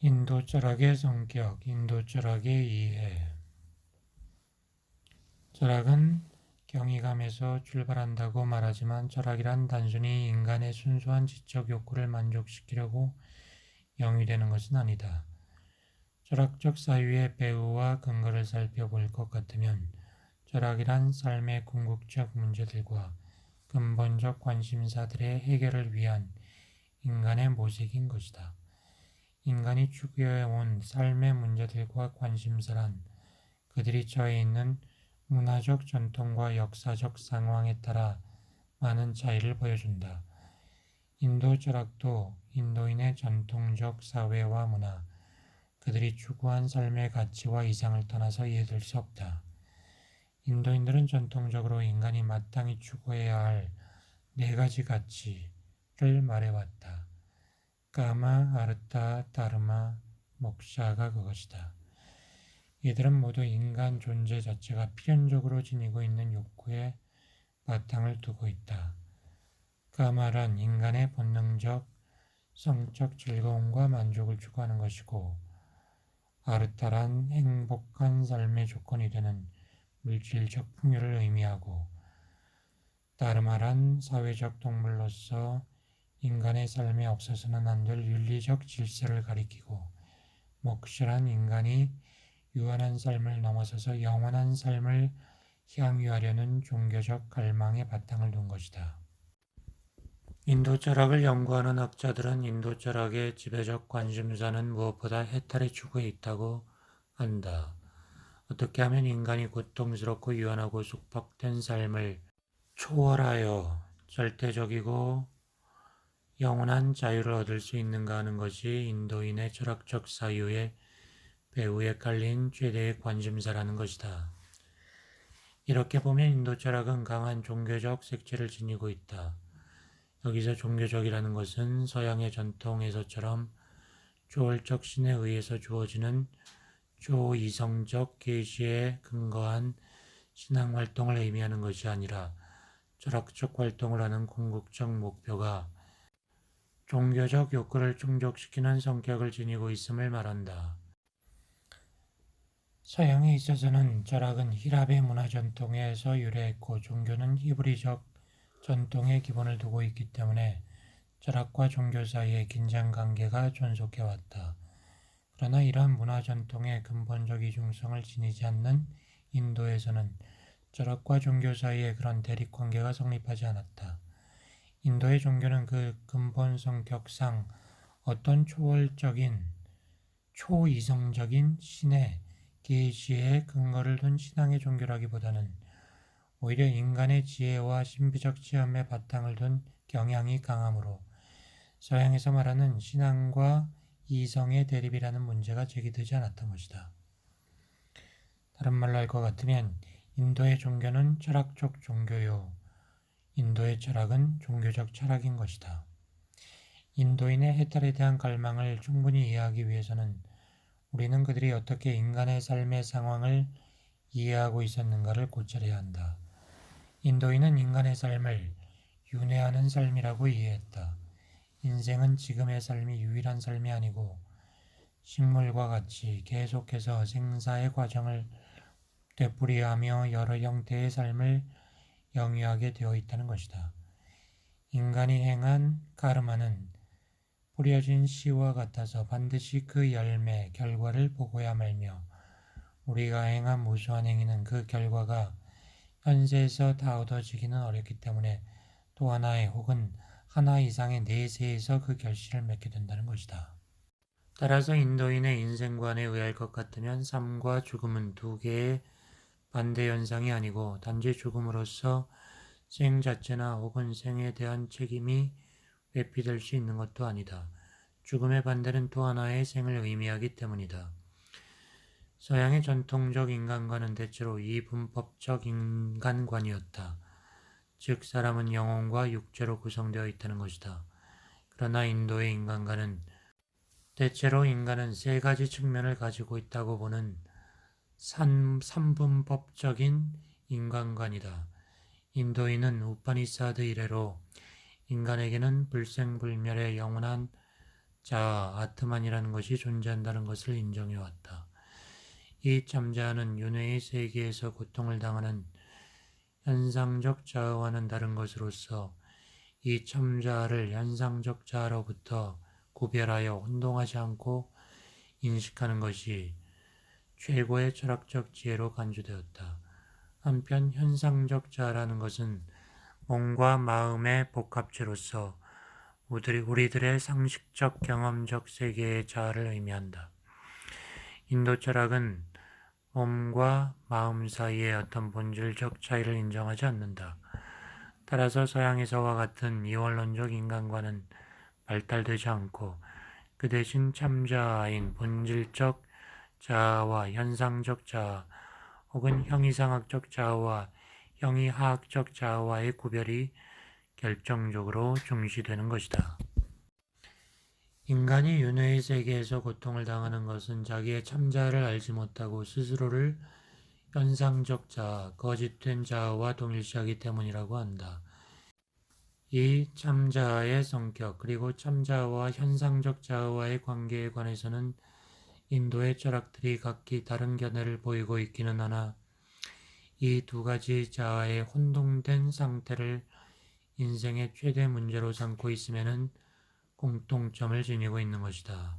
인도 철학의 성격, 인도 철학의 이해. 철학은 경이감에서 출발한다고 말하지만 철학이란 단순히 인간의 순수한 지적 욕구를 만족시키려고 영위되는 것은 아니다. 철학적 사유의 배후와 근거를 살펴볼 것 같으면 철학이란 삶의 궁극적 문제들과 근본적 관심사들의 해결을 위한 인간의 모색인 것이다. 인간이 추구해온 삶의 문제들과 관심사란 그들이 처해 있는 문화적 전통과 역사적 상황에 따라 많은 차이를 보여준다. 인도 철학도 인도인의 전통적 사회와 문화, 그들이 추구한 삶의 가치와 이상을 떠나서 이해될 수 없다. 인도인들은 전통적으로 인간이 마땅히 추구해야 할 네 가지 가치를 말해왔다. 까마, 아르타, 다르마, 목샤가 그것이다. 이들은 모두 인간 존재 자체가 필연적으로 지니고 있는 욕구에 바탕을 두고 있다. 까마란 인간의 본능적 성적 즐거움과 만족을 추구하는 것이고 아르타란 행복한 삶의 조건이 되는 물질적 풍요를 의미하고 다르마란 사회적 동물로서 인간의 삶에 없어서는 안 될 윤리적 질서를 가리키고 목실한 인간이 유한한 삶을 넘어서서 영원한 삶을 향유하려는 종교적 갈망에 바탕을 둔 것이다. 인도 철학을 연구하는 학자들은 인도 철학의 지배적 관심사는 무엇보다 해탈의 추구에 있다고 한다. 어떻게 하면 인간이 고통스럽고 유한하고 숙박된 삶을 초월하여 절대적이고 영원한 자유를 얻을 수 있는가 하는 것이 인도인의 철학적 사유의 배후에 깔린 최대의 관심사라는 것이다. 이렇게 보면 인도 철학은 강한 종교적 색채를 지니고 있다. 여기서 종교적이라는 것은 서양의 전통에서처럼 초월적 신에 의해서 주어지는 초이성적 계시에 근거한 신앙 활동을 의미하는 것이 아니라 철학적 활동을 하는 궁극적 목표가 종교적 욕구를 충족시키는 성격을 지니고 있음을 말한다. 서양에 있어서는 철학은 히랍의 문화 전통에서 유래했고 종교는 히브리적 전통의 기본을 두고 있기 때문에 철학과 종교 사이의 긴장 관계가 존속해 왔다. 그러나 이러한 문화 전통의 근본적 이중성을 지니지 않는 인도에서는 철학과 종교 사이에 그런 대립 관계가 성립하지 않았다. 인도의 종교는 그 근본 성격상 어떤 초월적인 초이성적인 신의 계시에 근거를 둔 신앙의 종교라기보다는 오히려 인간의 지혜와 신비적 체험에 바탕을 둔 경향이 강하므로 서양에서 말하는 신앙과 이성의 대립이라는 문제가 제기되지 않았던 것이다. 다른 말로 할 것 같으면 인도의 종교는 철학적 종교요. 인도의 철학은 종교적 철학인 것이다. 인도인의 해탈에 대한 갈망을 충분히 이해하기 위해서는 우리는 그들이 어떻게 인간의 삶의 상황을 이해하고 있었는가를 고찰해야 한다. 인도인은 인간의 삶을 윤회하는 삶이라고 이해했다. 인생은 지금의 삶이 유일한 삶이 아니고 식물과 같이 계속해서 생사의 과정을 되풀이하며 여러 형태의 삶을 영위하게 되어 있다는 것이다. 인간이 행한 카르마는 뿌려진 씨와 같아서 반드시 그 열매, 결과를 보고야 말며 우리가 행한 무수한 행위는 그 결과가 현세에서 다 얻어지기는 어렵기 때문에 또 하나의 혹은 하나 이상의 내세에서 그 결실을 맺게 된다는 것이다. 따라서 인도인의 인생관에 의할 것 같으면 삶과 죽음은 두 개의 반대 현상이 아니고 단지 죽음으로써 생 자체나 혹은 생에 대한 책임이 회피될 수 있는 것도 아니다. 죽음의 반대는 또 하나의 생을 의미하기 때문이다. 서양의 전통적 인간관은 대체로 이 분법적 인간관이었다. 즉 사람은 영혼과 육체로 구성되어 있다는 것이다. 그러나 인도의 인간관은 대체로 인간은 세 가지 측면을 가지고 있다고 보는 산, 삼분법적인 인간관이다. 인도인은 우파니사드 이래로 인간에게는 불생불멸의 영원한 자아, 아트만이라는 것이 존재한다는 것을 인정해 왔다. 이 참자는 윤회의 세계에서 고통을 당하는 현상적 자아와는 다른 것으로서 이 참자를 현상적 자아로부터 구별하여 혼동하지 않고 인식하는 것이 최고의 철학적 지혜로 간주되었다. 한편 현상적 자아라는 것은 몸과 마음의 복합체로서 우리, 우리들의 상식적 경험적 세계의 자아를 의미한다. 인도 철학은 몸과 마음 사이의 어떤 본질적 차이를 인정하지 않는다. 따라서 서양에서와 같은 이원론적 인간과는 발달되지 않고 그 대신 참자아인 본질적 자아와 현상적 자아 혹은 형이상학적 자아와 형이하학적 자아와의 구별이 결정적으로 중시되는 것이다. 인간이 윤회의 세계에서 고통을 당하는 것은 자기의 참자를 알지 못하고 스스로를 현상적 자아, 거짓된 자아와 동일시하기 때문이라고 한다. 이 참자아의 성격 그리고 참자아와 현상적 자아와의 관계에 관해서는 인도의 철학들이 각기 다른 견해를 보이고 있기는 하나 이 두 가지 자아의 혼동된 상태를 인생의 최대 문제로 삼고 있으면은 공통점을 지니고 있는 것이다.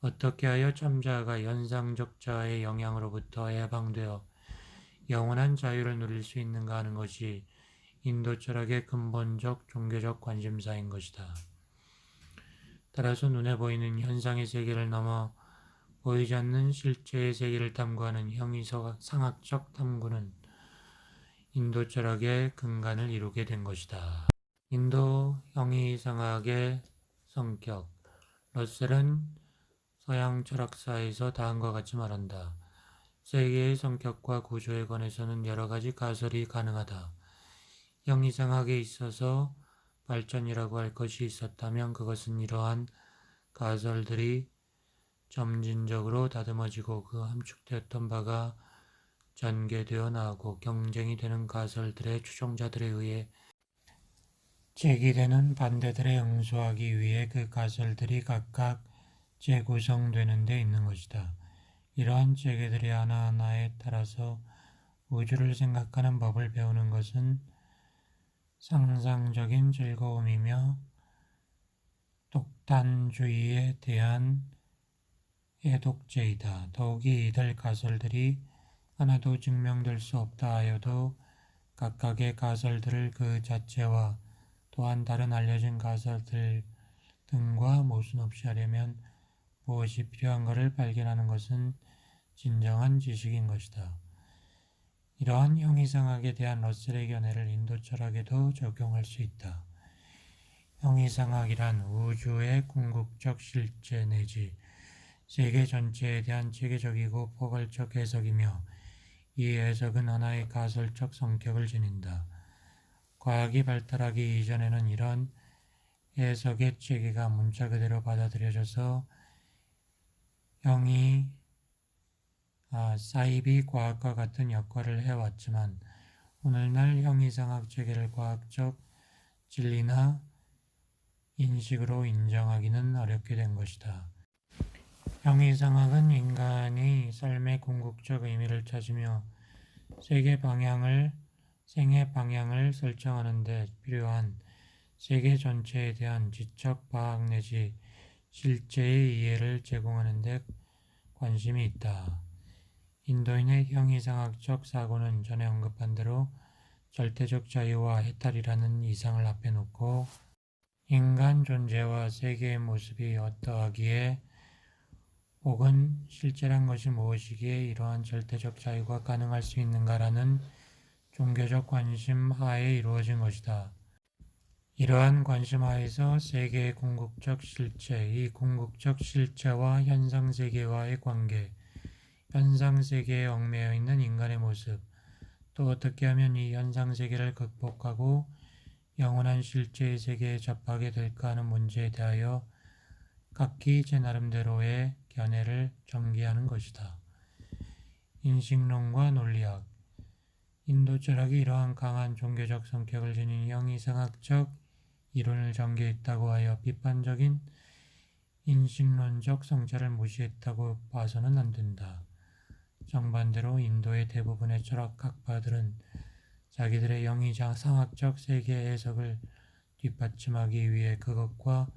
어떻게 하여 참자가 연상적 자의 영향으로부터 해방되어 영원한 자유를 누릴 수 있는가 하는 것이 인도 철학의 근본적 종교적 관심사인 것이다. 따라서 눈에 보이는 현상의 세계를 넘어 보이지 않는 실제의 세계를 탐구하는 형이상학적 탐구는 인도 철학의 근간을 이루게 된 것이다. 인도 형이상학의 성격 러셀은 서양 철학사에서 다음과 같이 말한다. 세계의 성격과 구조에 관해서는 여러 가지 가설이 가능하다. 형이상학에 있어서 발전이라고 할 것이 있었다면 그것은 이러한 가설들이 점진적으로 다듬어지고 그 함축되었던 바가 전개되어 나오고 경쟁이 되는 가설들의 추종자들에 의해 제기되는 반대들에 응수하기 위해 그 가설들이 각각 재구성되는 데 있는 것이다. 이러한 체계들이 하나하나에 따라서 우주를 생각하는 법을 배우는 것은 상상적인 즐거움이며 독단주의에 대한 애독제이다. 더욱이 이들 가설들이 하나도 증명될 수 없다 하여도 각각의 가설들을 그 자체와 또한 다른 알려진 가설들 등과 모순 없이 하려면 무엇이 필요한 것을 발견하는 것은 진정한 지식인 것이다. 이러한 형이상학에 대한 러셀의 견해를 인도 철학에도 적용할 수 있다. 형이상학이란 우주의 궁극적 실제 내지 세계 전체에 대한 체계적이고 포괄적 해석이며 이 해석은 하나의 가설적 성격을 지닌다. 과학이 발달하기 이전에는 이런 해석의 체계가 문자 그대로 받아들여져서 형이 아, 사이비 과학과 같은 역할을 해왔지만 오늘날 형이상학 체계를 과학적 진리나 인식으로 인정하기는 어렵게 된 것이다. 형이상학은 인간이 삶의 궁극적 의미를 찾으며 세계 방향을 생의 방향을 설정하는 데 필요한 세계 전체에 대한 지적 파악 내지 실제의 이해를 제공하는 데 관심이 있다. 인도인의 형이상학적 사고는 전에 언급한 대로 절대적 자유와 해탈이라는 이상을 앞에 놓고 인간 존재와 세계의 모습이 어떠하기에 혹은 실제란 것이 무엇이기에 이러한 절대적 자유가 가능할 수 있는가라는 종교적 관심 하에 이루어진 것이다. 이러한 관심 하에서 세계의 궁극적 실체, 이 궁극적 실체와 현상 세계와의 관계, 현상 세계에 얽매여 있는 인간의 모습, 또 어떻게 하면 이 현상 세계를 극복하고 영원한 실제의 세계에 접하게 될까 하는 문제에 대하여 각기 제 나름대로의 견해를 전개하는 것이다. 인식론과 논리학, 인도 철학이 이러한 강한 종교적 성격을 지닌 형이상학적 이론을 전개했다고 하여 비판적인 인식론적 성찰을 무시했다고 봐서는 안 된다. 정반대로 인도의 대부분의 철학학파들은 자기들의 영의장 상학적 세계 해석을 뒷받침하기 위해 그것과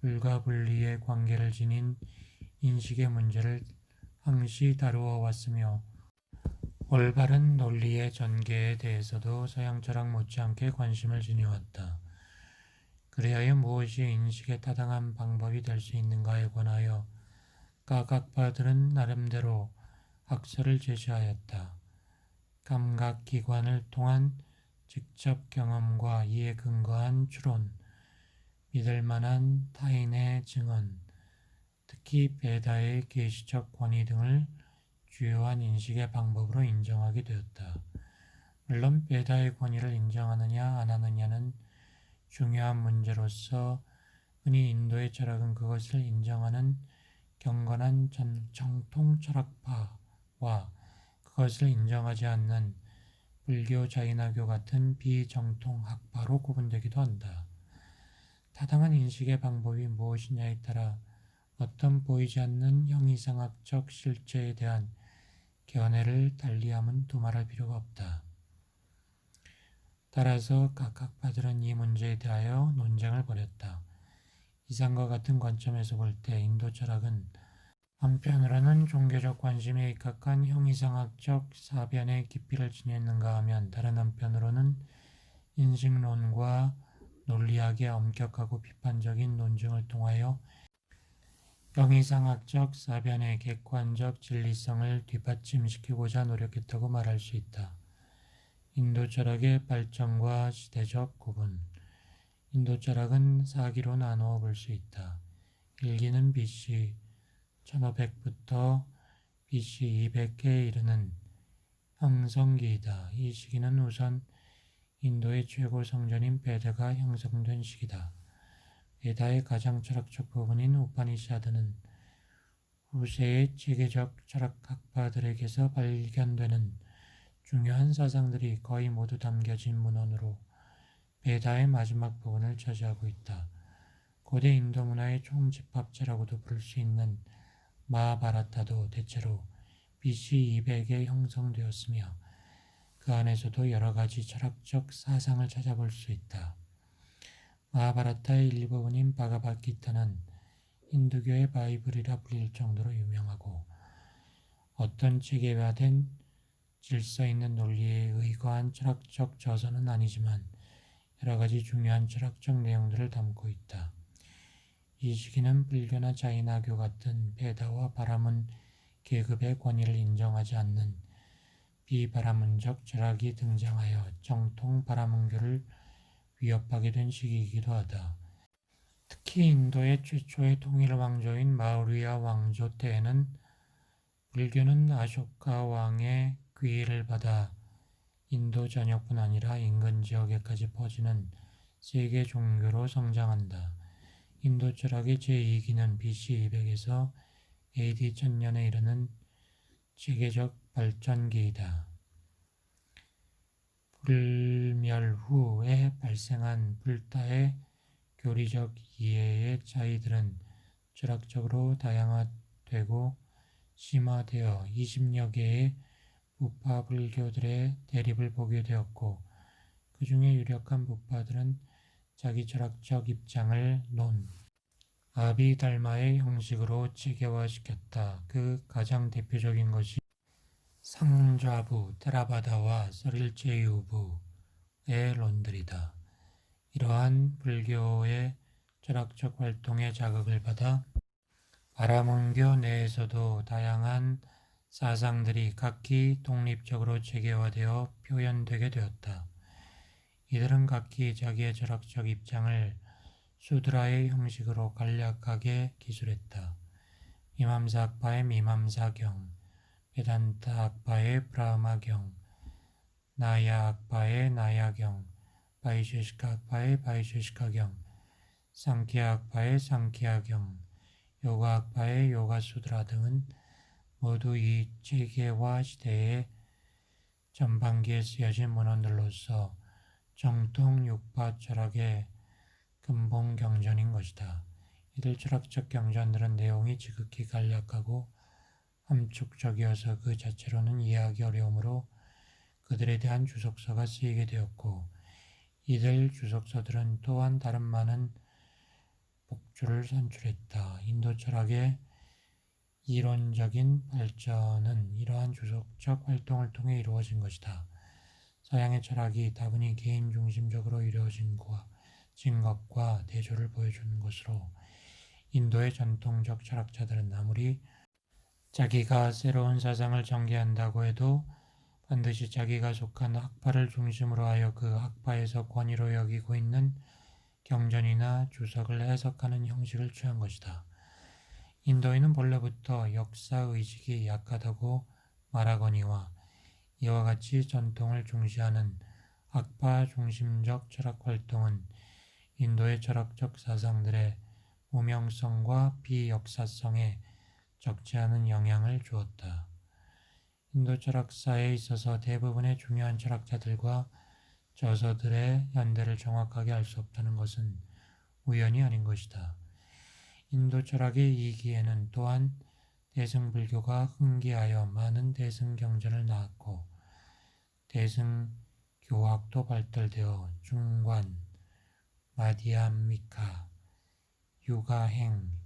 불가분리의 관계를 지닌 인식의 문제를 항시 다루어 왔으며 올바른 논리의 전개에 대해서도 서양 철학 못지않게 관심을 지니왔다. 그리하여 무엇이 인식에 타당한 방법이 될 수 있는가에 관하여 각 학파들은 나름대로 학설을 제시하였다. 감각기관을 통한 직접 경험과 이에 근거한 추론, 믿을 만한 타인의 증언, 특히 베다의 계시적 권위 등을 주요한 인식의 방법으로 인정하게 되었다. 물론 베다의 권위를 인정하느냐 안 하느냐는 중요한 문제로서 흔히 인도의 철학은 그것을 인정하는 경건한 전, 정통 철학파와 그것을 인정하지 않는 불교 자인화교 같은 비정통 학파로 구분되기도 한다. 타당한 인식의 방법이 무엇이냐에 따라 어떤 보이지 않는 형이상학적 실체에 대한 견해를 달리함은 두말할 필요가 없다. 따라서 각 학파들은 이 문제에 대하여 논쟁을 벌였다. 이상과 같은 관점에서 볼 때 인도 철학은 한편으로는 종교적 관심에 입각한 형이상학적 사변의 깊이를 지녔는가 하면 다른 한편으로는 인식론과 논리학의 엄격하고 비판적인 논증을 통하여 형이상학적 사변의 객관적 진리성을 뒷받침시키고자 노력했다고 말할 수 있다. 인도 철학의 발전과 시대적 구분 인도 철학은 사기로 나누어 볼 수 있다. 일기는 BC 1500부터 BC 200개에 이르는 형성기이다. 이 시기는 우선 인도의 최고 성전인 베다가 형성된 시기다. 베다의 가장 철학적 부분인 우파니샤드는 후세의 체계적 철학학파들에게서 발견되는 중요한 사상들이 거의 모두 담겨진 문헌으로 베다의 마지막 부분을 차지하고 있다. 고대 인도 문화의 총집합체라고도 부를 수 있는 마하바라타도 대체로 BC 200에 형성되었으며 그 안에서도 여러 가지 철학적 사상을 찾아볼 수 있다. 마하바라타의 일부분인 바가바기타는 힌두교의 바이블이라 불릴 정도로 유명하고 어떤 체계화된 질서 있는 논리에 의거한 철학적 저서는 아니지만 여러 가지 중요한 철학적 내용들을 담고 있다. 이 시기는 불교나 자이나교 같은 베다와 바라문 계급의 권위를 인정하지 않는 비바라문적 철학이 등장하여 정통 바라문교를 위협하게 된 시기이기도 하다. 특히 인도의 최초의 통일 왕조인 마우리아 왕조 때에는 불교는 아쇼카 왕의 귀의를 받아 인도 전역뿐 아니라 인근 지역에까지 퍼지는 세계 종교로 성장한다. 인도 철학의 제2기는 BC 200에서 AD 1000년에 이르는 체계적 발전기이다. 불멸 후에 발생한 불타의 교리적 이해의 차이들은 철학적으로 다양화되고 심화되어 20여 개의 부파 불교들의 대립을 보게 되었고 그 중에 유력한 부파들은 자기 철학적 입장을 논 아비달마의 형식으로 체계화시켰다. 그 가장 대표적인 것이 상좌부 테라바다와 서릴제유부의 론들이다. 이러한 불교의 철학적 활동에 자극을 받아 바라문교 내에서도 다양한 사상들이 각기 독립적으로 체계화되어 표현되게 되었다. 이들은 각기 자기의 철학적 입장을 수드라의 형식으로 간략하게 기술했다. 미맘사학파의 미맘사경, 베단타학파의 브라마경, 나야학파의 나야경, 바이슈시카학파의 바이슈시카경, 상키학파의 상키아경, 요가학파의 요가수드라 등은 모두 이 체계화 시대의 전반기에 쓰여진 문헌들로서 정통 육파 철학의 근본 경전인 것이다. 이들 철학적 경전들은 내용이 지극히 간략하고 함축적이어서 그 자체로는 이해하기 어려우므로 그들에 대한 주석서가 쓰이게 되었고 이들 주석서들은 또한 다른 많은 복주를 산출했다. 인도 철학의 이론적인 발전은 이러한 주석적 활동을 통해 이루어진 것이다. 서양의 철학이 다분히 개인 중심적으로 이루어진 것과 대조를 보여주는 것으로 인도의 전통적 철학자들은 아무리 자기가 새로운 사상을 전개한다고 해도 반드시 자기가 속한 학파를 중심으로 하여 그 학파에서 권위로 여기고 있는 경전이나 주석을 해석하는 형식을 취한 것이다. 인도인은 본래부터 역사 의식이 약하다고 말하거니와 이와 같이 전통을 중시하는 학파 중심적 철학 활동은 인도의 철학적 사상들의 무명성과 비역사성에 적지 않은 영향을 주었다. 인도 철학사에 있어서 대부분의 중요한 철학자들과 저서들의 연대를 정확하게 알 수 없다는 것은 우연이 아닌 것이다. 인도 철학의 이기에는 또한 대승불교가 흥기하여 많은 대승경전을 낳았고 대승교학도 발달되어 중관, 마디암미카, 유가행,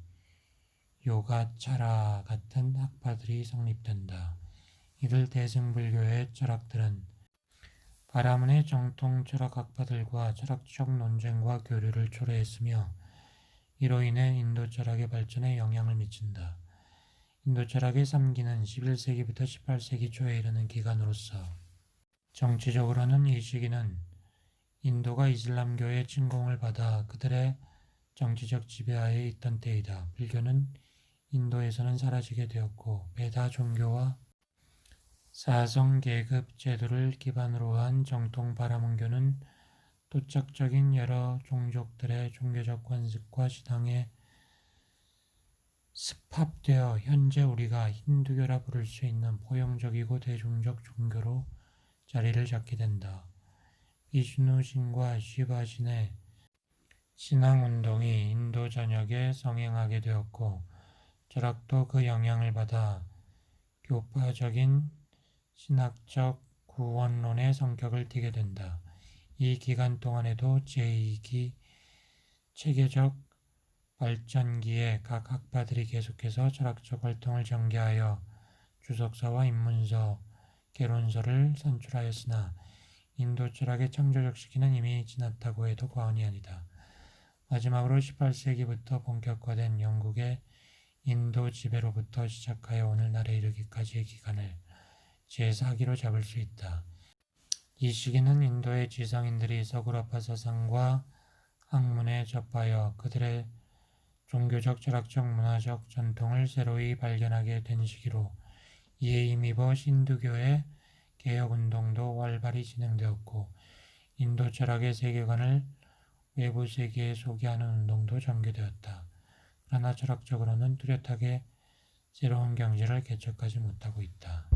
요가차라 같은 학파들이 성립된다. 이들 대승불교의 철학들은 바라문의 정통 철학 학파들과 철학적 논쟁과 교류를 초래했으며 이로 인해 인도 철학의 발전에 영향을 미친다. 인도 철학의 3기는 11세기부터 18세기 초에 이르는 기간으로서 정치적으로는 이 시기는 인도가 이슬람교의 침공을 받아 그들의 정치적 지배하에 있던 때이다. 불교는 인도에서는 사라지게 되었고 베다 종교와 사성 계급 제도를 기반으로 한 정통 바라문교는 도착적인 여러 종족들의 종교적 관습과 신앙에 습합되어 현재 우리가 힌두교라 부를 수 있는 포용적이고 대중적 종교로 자리를 잡게 된다. 비슈누신과 시바신의 신앙운동이 인도 전역에 성행하게 되었고 철학도 그 영향을 받아 교파적인 신학적 구원론의 성격을 띠게 된다. 이 기간 동안에도 제2기 체계적 발전기에 각 학파들이 계속해서 철학적 활동을 전개하여 주석서와 입문서, 개론서를 산출하였으나 인도 철학의 창조적 시기는 이미 지났다고 해도 과언이 아니다. 마지막으로 18세기부터 본격화된 영국의 인도 지배로부터 시작하여 오늘날에 이르기까지의 기간을 제4기로 잡을 수 있다. 이 시기는 인도의 지성인들이 서구라파 사상과 학문에 접하여 그들의 종교적, 철학적, 문화적 전통을 새로이 발견하게 된 시기로 이에 힘입어 신두교의 개혁운동도 활발히 진행되었고 인도 철학의 세계관을 외부 세계에 소개하는 운동도 전개되었다. 그러나 철학적으로는 뚜렷하게 새로운 경제를 개척하지 못하고 있다.